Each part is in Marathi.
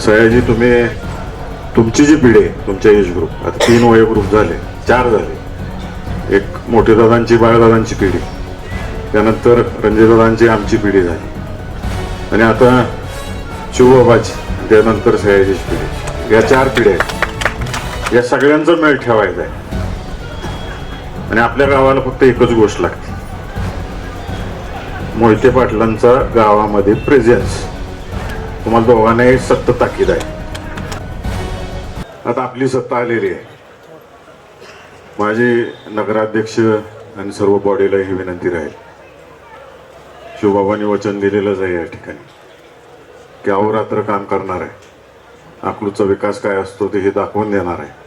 सयाजी तुम्ही तुमची जी पिढी आहे तुमच्या एज ग्रुप आता तीन वय ग्रुप झाले चार झाले एक मोठे दादांची बाळदादांची पिढी त्यानंतर रणजितदादांची आमची पिढी झाली. आणि आता शिवबाबाची त्यानंतर सयाजीची पिढी या चार पिढ्या आहेत. या सगळ्यांचा मेळ ठेवायचा आहे. आणि आपल्या गावाला फक्त एकच गोष्ट लागते. मोहिते पाटलांचा गावामध्ये प्रेझेन्स तुम्हाला दोघांनाही सत्य ताकीद आहे. आता आपली सत्ता आलेली आहे. माझी नगराध्यक्ष आणि सर्व बॉडीला ही विनंती राहील. शिवबाबांनी वचन दिलेलंच आहे या ठिकाणी. की अहोरात्र काम करणार आहे. अकलूचा विकास काय असतो ते हे दाखवून देणार आहे.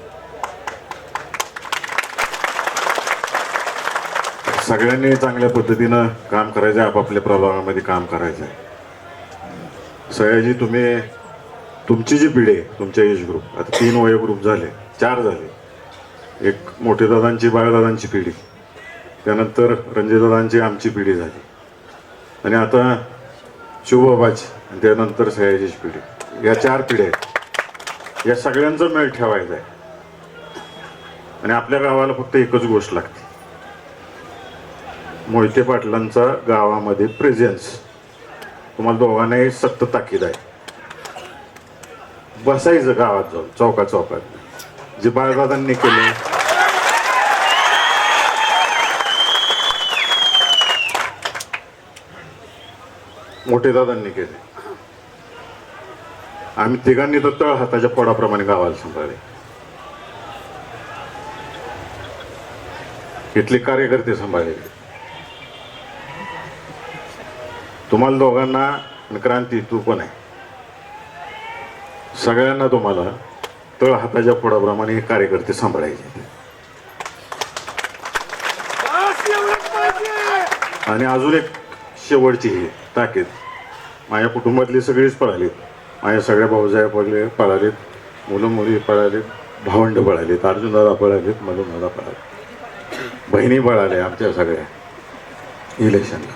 सगळ्यांनी चांगल्या पद्धतीनं काम करायचं आहे आपापल्या प्रभागामध्ये काम करायचं आहे सयाजी तुम्ही तुमची जी पिढी आहे तुमच्या एज ग्रुप आता तीन वय ग्रुप झाले चार झाले. एक मोठे दादांची बाळदादांची पिढी. त्यानंतर रणजितदादांची आमची पिढी झाली. आणि आता शिवबाबाची आणि त्यानंतर सयाजीची पिढी. या चार पिढ्या आहेत. या सगळ्यांचा मेळ ठेवायचा आहे. आणि आपल्या गावाला फक्त एकच गोष्ट लागते. मोहिते पाटलांचा गावामध्ये प्रेझेन्स तुम्हाला दोघांनाही सक्त ताकीद आहे. बसायचं गावात जाऊन चौका चौकात. जे बाळदादांनी केले. मोठे दादांनी केले. आम्ही तिघांनी तर तळ हाताच्या पोडाप्रमाणे गावाला सांभाळले. इथले कार्यकर्ते सांभाळले. तुम्हाला दोघांना आणि क्रांती तू पण आहे. सगळ्यांना तुम्हाला तळ हाताच्या फोडाप्रमाणे हे कार्यकर्ते सांभाळायचे आणि अजून एक शेवटची ही ताकीद. माझ्या कुटुंबातली सगळीच पळालीत. माझ्या सगळ्या भाऊजाया पडले पळालीत. मुलं मुली पळालीत. भावंड पळालीत. अर्जुनदादा पळालीत मधुदादा पळाले बहिणी पळाल्या आमच्या सगळ्या. इलेक्शनला.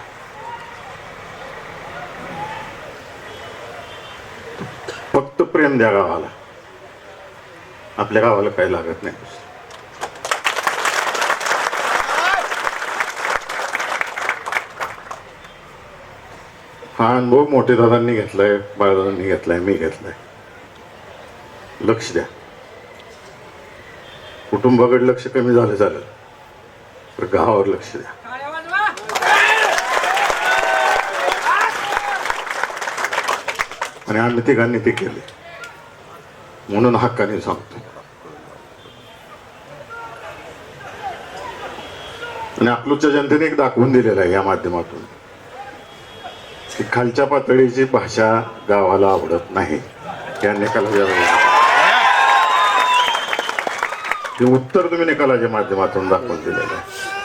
फक्त प्रेम द्या गावाला. आपल्या गावाला काही लागत नाही हा अनुभव मोठे दादांनी घेतलाय बाळदादांनी घेतलाय मी घेतलाय. लक्ष द्या. कुटुंबाकडे लक्ष कमी झालं झालं तर गावावर लक्ष द्या. आणि आम्ही तिघांनी ते केले. म्हणून हक्काने सांगतो. आणि अकलूजच्या जनतेने एक दाखवून दिलेलं आहे या माध्यमातून की खालच्या पातळीची भाषा गावाला आवडत नाही. या निकालाच्या हे उत्तर तुम्ही निकालाच्या माध्यमातून दाखवून दिलेलं आहे.